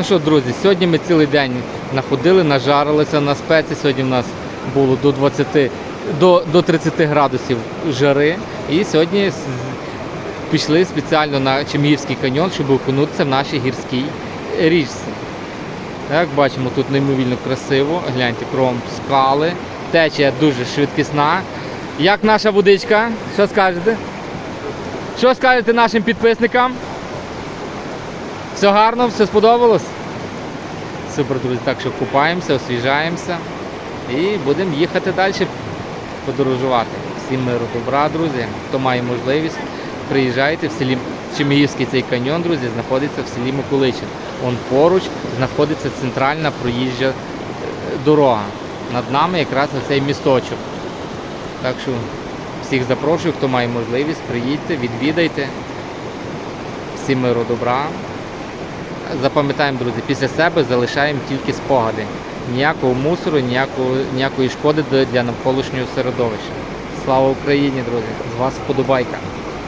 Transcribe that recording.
Ну що, друзі, сьогодні ми цілий день находили, нажарилися на спеці. Сьогодні в нас було до 20, до, до 30 градусів жари. І сьогодні пішли спеціально на Чемгівський каньйон, щоб окунутися в нашій гірській річці. Як бачимо, тут неймовірно красиво. Гляньте, кром скали. Течія дуже швидкісна. Як наша водичка? Що скажете? Що скажете нашим підписникам? Все гарно, все сподобалось? Супер, друзі. Так що купаємося, освіжаємося і будемо їхати далі подорожувати. Всім миру добра, друзі. Хто має можливість, приїжджайте в селі Чемігівський цей каньйон, друзі, знаходиться в селі Миколичин. Он поруч знаходиться центральна проїжджа е, дорога. Над нами якраз цей місточок. Так що всіх запрошую, хто має можливість, приїдьте, відвідайте. Всім миру добра. Запам'ятаємо, друзі, після себе залишаємо тільки спогади. Ніякого мусору, ніякого, ніякої шкоди для навколишнього середовища. Слава Україні, друзі! З вас вподобайка.